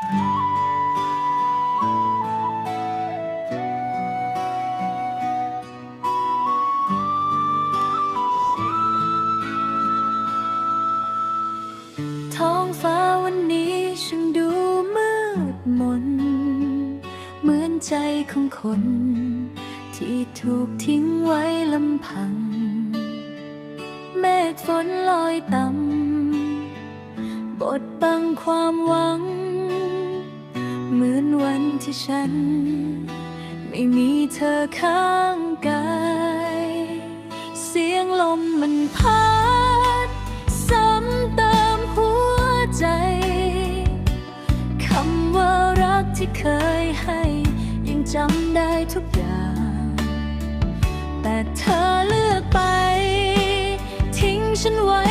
ท้องฟ้าวันนี้ช่างดูมืดมน เหมือนใจของคน ที่ถูกทิ้งไว้ลำพัง เมฆฝนลอยต่ำบดบังความหวัง เหมือนวันที่ฉัน ไม่มีเธอข้างกาย เสียงลมมันพัด ซ้ำเติมหัวใจ คำว่ารักที่เคยให้ ยังจำได้ทุกอย่าง แต่เธอเลือกไป ทิ้งฉันไว้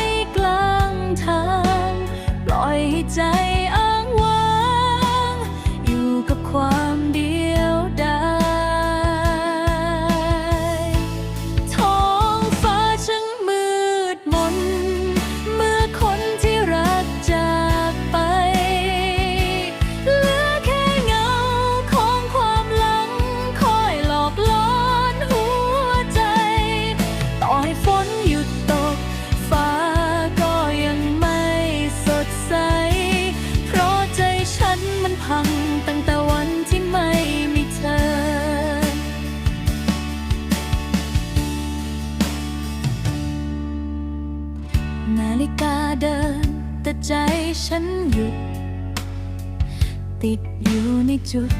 ฬิกาเดิน แต่ใจฉันหยุด ติดอยู่ในจุด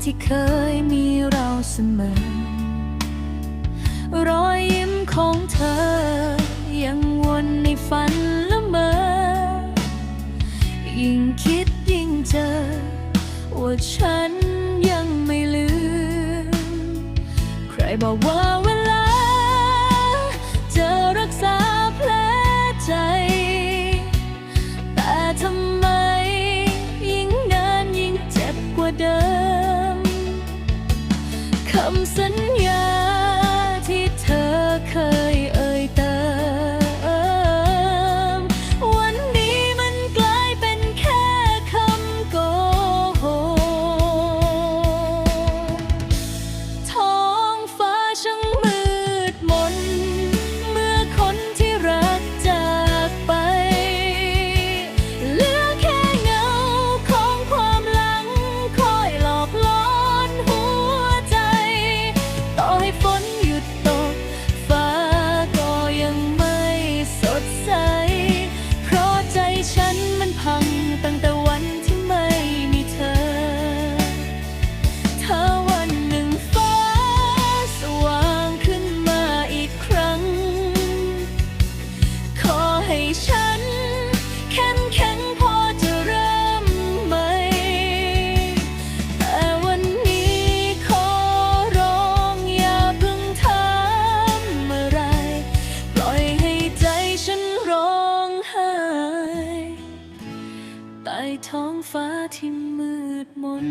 ที่เคยมีเราเสมอ รอยยิ้มของเธอ ยังวนในฝันละเมอ ยิ่งคิดยิ่งเจอ ว่าฉันยังไม่ลืม ใครบอกว่าเวลา เดิม คำสัญญาที่เธอเคยเอ่ย มันพังตั้งแต่ ท้องฟ้าที่มืดมน